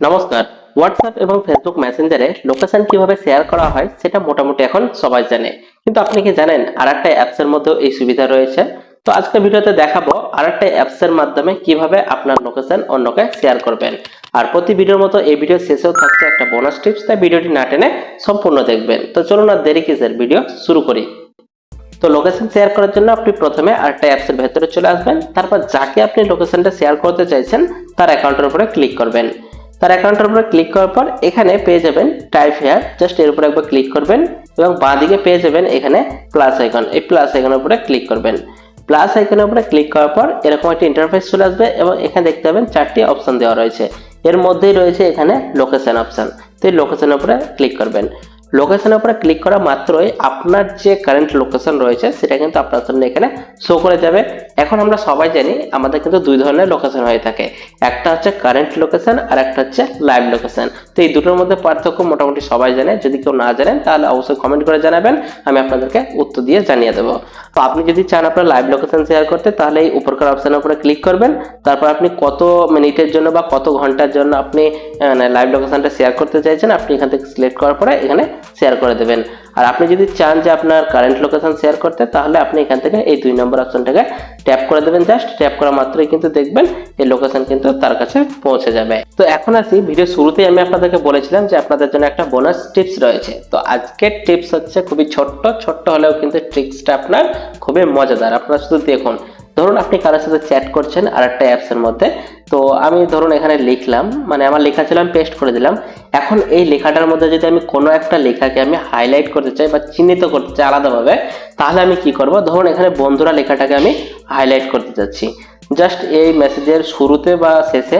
নমস্কার। হোয়াটসঅ্যাপ এবং ফেসবুক মেসেঞ্জারে লোকেশন কীভাবে শেয়ার করা হয় সেটা মোটামুটি এখন সবাই জানে। কিন্তু আপনি কি জানেন আর একটা অ্যাপসের মধ্যেও এই সুবিধা রয়েছে? তো আজকে ভিডিওতে দেখাবো আর একটা অ্যাপসের মাধ্যমে কীভাবে আপনার লোকেশন অন্যকে শেয়ার করবেন। আর প্রতি ভিডিওর মতো এই ভিডিও শেষেও থাকছে একটা বোনাস টিপস তাই ভিডিওটি না টেনে সম্পূর্ণ দেখবেন। তো চলুন আর দেরি কিসের ভিডিও শুরু করি। তো লোকেশন শেয়ার করার জন্য আপনি প্রথমে আরেকটা অ্যাপসের ভেতরে চলে আসবেন। তারপর যাকে আপনি লোকেশনটা শেয়ার করতে চাইছেন, তার অ্যাকাউন্টের উপরে ক্লিক করবেন। তার অ্যাকাউন্টের উপরে ক্লিক করার পর এখানে পেয়ে যাবেন টাইপ হেয়ার জাস্ট এর উপরে একবার ক্লিক করবেন এবং বাঁ দিকে পেয়ে যাবেন এখানে প্লাস আইকন এই প্লাস আইকনের উপরে ক্লিক করবেন। প্লাস আইকনের উপরে ক্লিক করার পর এরকম একটা ইন্টারফেস চলে আসবে এবং এখানে দেখতে পাবেন চারটি অপশন দেওয়া রয়েছে। এর মধ্যেই রয়েছে এখানে লোকেশন অপশন তো এই লোকেশনের উপরে ক্লিক করবেন। লোকেশনের উপরে ক্লিক করা মাত্রই আপনার যে কারেন্ট লোকেশন রয়েছে, সেটা কিন্তু আপনার জন্য এখানে শো করে যাবে। এখন আমরা সবাই জানি আমাদের কিন্তু দুই ধরনের লোকেশন হয়ে থাকে। একটা হচ্ছে কারেন্ট লোকেশন আর একটা হচ্ছে লাইভ লোকেশন তো এই দুটোর মধ্যে পার্থক্য মোটামুটি সবাই জানে। যদি কেউ না জানেন, তাহলে অবশ্যই কমেন্ট করে জানাবেন। আমি আপনাদেরকে উত্তর দিয়ে জানিয়ে দেবো। তো আপনি যদি চান আপনার লাইভ লোকেশন শেয়ার করতে, তাহলে এই উপরকার অপশানের উপরে ক্লিক করবেন। তারপর আপনি কত মিনিটের জন্য বা কত ঘণ্টার জন্য আপনি লাইভ লোকেশনটা শেয়ার করতে চাইছেন, আপনি এখান থেকে সিলেক্ট করার পরে এখানে শেয়ার করে দেবেন। আর আপনি যদি চান যে আপনার কারেন্ট লোকেশন শেয়ার করতে, তাহলে আপনি এখান থেকে এই দুই নম্বর অপশনটাকে ট্যাপ করে দেবেন। জাস্ট ট্যাপ করা মাত্রই কিন্তু দেখবেন এই লোকেশন কিন্তু তার কাছে পৌঁছে যাবে। তো এখন আসি ভিডিও শুরুতেই আমি আপনাদেরকে বলেছিলাম যে আপনাদের জন্য একটা বোনাস টিপস রয়েছে। তো আজকের টিপস হচ্ছে খুবই ছোট্ট ছোট্ট হলেও কিন্তু ট্রিক্সটা আপনার খুবই মজাদার। আপনারা শুধু দেখুন। ধরুন আপনি কারোর সাথে চ্যাট করছেন আর একটা অ্যাপসের মধ্যে, তো আমি ধরুন এখানে লিখলাম মানে আমার লেখা ছিল, আমি পেস্ট করে দিলাম। এখন এই লেখাটার মধ্যে যদি আমি কোনো একটা লেখাকে আমি হাইলাইট করতে চাই বা চিহ্নিত করতে চাই আলাদাভাবে, তাহলে আমি কি করব? ধরুন এখানে বন্ধুরা লেখাটাকে আমি হাইলাইট করতে চাচ্ছি। জাস্ট এই মেসেজের শুরুতে বা শেষে,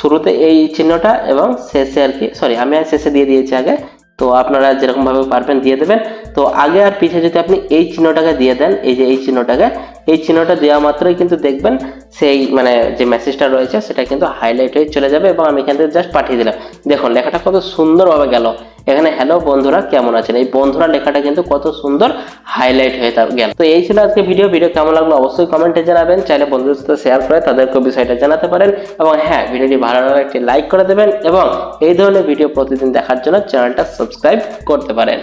শুরুতে এই চিহ্নটা এবং শেষে আর কি সরি আমি শেষে দিয়ে দিয়েছি আগে। তো আপনারা যেরকম ভাবে পারবেন দিয়ে দেবেন। তো আগে আর পিছে যদি আপনি এই চিহ্নটাকে দিয়ে দেন, এই যে এই চিহ্নটাকে, এই চিহ্নটা দেওয়া মাত্রই কিন্তু দেখবেন সেই মানে যে মেসেজটা রয়েছে, সেটা কিন্তু হাইলাইট হয়ে চলে যাবে এবং আমি এখান থেকে জাস্ট পাঠিয়ে দিলাম। দেখুন, লেখাটা কত সুন্দরভাবে গেল। এখানে, হ্যালো বন্ধুরা, কেমন আছেন? এই বন্ধুরা লেখাটা কিন্তু কত সুন্দর হাইলাইট হয়ে গেল। তো এই ছিল আজকে ভিডিও ভিডিও কেমন লাগল অবশ্যই কমেন্টে জানাবেন। চাইলে বন্ধুদের সাথে শেয়ার করে তাদেরকে বিষয়টা জানাতে পারেন। এবং হ্যাঁ ভিডিওটি ভালো লাগলে একটি লাইক করে দেবেন। এবং এই ধরনের ভিডিও প্রতিদিন দেখার জন্য চ্যানেলটা সাবস্ক্রাইব করতে পারেন।